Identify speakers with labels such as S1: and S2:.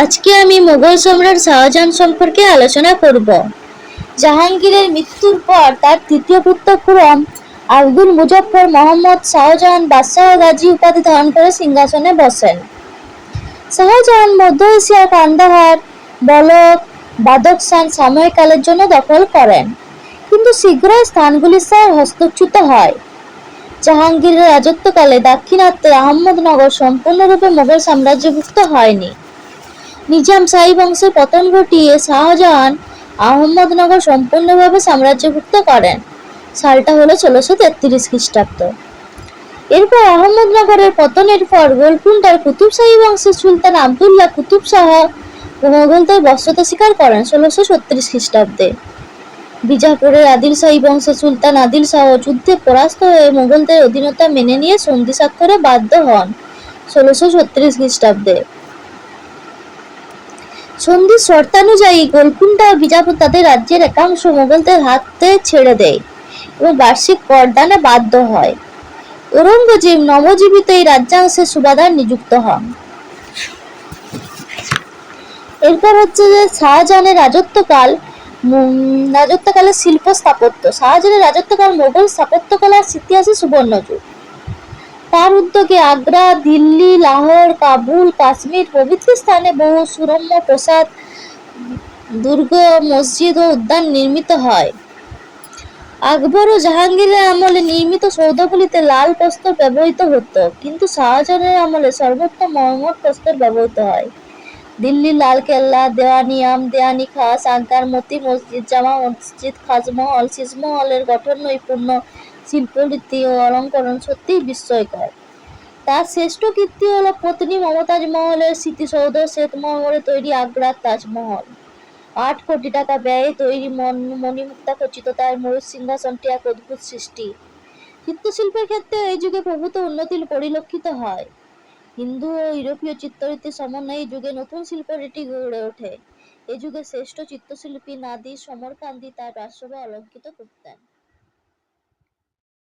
S1: আজকে আমি মুঘল সম্রাট শাহজাহান সম্পর্কে আলোচনা করব। জাহাঙ্গীরের মৃত্যুর পর তার তৃতীয় পুত্র খুরম, আব্দুল মুজফ্ফর মোহাম্মদ শাহজাহান বাদশাহ গাজী উপাধি ধারণ করে সিংহাসনে বসেন। শাহজাহান মধ্য এশিয়ার কান্দাহার বলক বাদকশান সাময়িককালের জন্য দখল করেন, কিন্তু শীঘ্রই স্থানগুলির সাথে হস্তচ্যুত হয়। জাহাঙ্গীরের রাজত্বকালে দাক্ষিণাত্যে আহমদনগর সম্পূর্ণরূপে মোগল সাম্রাজ্যভুক্ত হয়নি। নিজাম শাহী বংশের পতন ঘটিয়ে শাহজাহান আহমদনগর সম্পূর্ণভাবে সাম্রাজ্যভুক্ত করেন। সালটা হলো ষোলোশো তেত্রিশ খ্রিস্টাব্দ। এরপর আহমদনগরের পতনের পর গোলকুন্ডার কুতুব শাহী বংশের সুলতান আবদুল্লাহ কুতুব শাহ মোগলদের বস্ত্রতা স্বীকার করেন ষোলোশো ছত্রিশ খ্রিস্টাব্দে। বিজাপুরের আদিল শাহী বংশের সুলতান আদিল শাহ যুদ্ধে পরাস্ত হয়ে মোগলদের অধীনতা মেনে নিয়ে সন্ধি স্বাক্ষরে বাধ্য হন ষোলোশো ছত্রিশ খ্রিস্টাব্দে। সন্ধির শর্তানুযায়ী গোলকুন্ডা ও বিজাপুর তাদের রাজ্যের একাংশ মোগলদের হাতে ছেড়ে দেয় এবং বার্ষিক করদানে বাধ্য হয়। ঔরঙ্গজেব নবজীবিত এই রাজ্যাংশের সুবাদার নিযুক্ত হন। এরপর হচ্ছে যে শাহজাহানের রাজত্বকাল রাজত্বকালের শিল্প স্থাপত্য। শাহজাহানের রাজত্বকাল মোগল স্থাপত্যকলার ইতিহাসে সুবর্ণযুগ। উদ্যোগে আগ্রা, দিল্লি, লাহোর, কাবুল, কাশ্মীর প্রভৃতি স্থানে বহু সুরম্য প্রসাদ, দুর্গ, মসজিদ ও উদ্যান নির্মিত হয়। আকবর ও জাহাঙ্গীরের আমলে নির্মিত সৌধগুলিতে লাল প্রস্তর ব্যবহৃত হতো, কিন্তু শাহজাহানের আমলে সর্বত্র মর্মর প্রস্তর ব্যবহৃত হয়। দিল্লি লাল কেল্লা দেওয়ানিয়াম দেওয়ানি খাস আগ্রার মতি মসজিদ, জামা মসজিদ, খাজমহল, সিজমহলের গঠন নৈপুণ্য শিল্পরীতি ও অলঙ্করণ সত্যিই বিস্ময়কর। তার শ্রেষ্ঠ কীর্তি হলো পত্নী মমতাজ মহলের স্মৃতিসৌধ শ্বেতমহলে তৈরি আগ্রার তাজমহল। আট কোটি টাকা ব্যয়ে তৈরি মণিমুক্তা খচিত তার ময়ূর সিংহাসনটি এক অদ্ভুত সৃষ্টি। চিত্রশিল্পের ক্ষেত্রে এই যুগে প্রভূত উন্নতি পরিলক্ষিত হয়। হিন্দু ও ইউরোপীয় চিত্ররীতির সমন্বয়ে এই যুগে নতুন শিল্পরীতি গড়ে ওঠে। এই যুগে শ্রেষ্ঠ চিত্রশিল্পী নাদি সমরকান্দি তার রাজসভা অলঙ্কৃত করতেন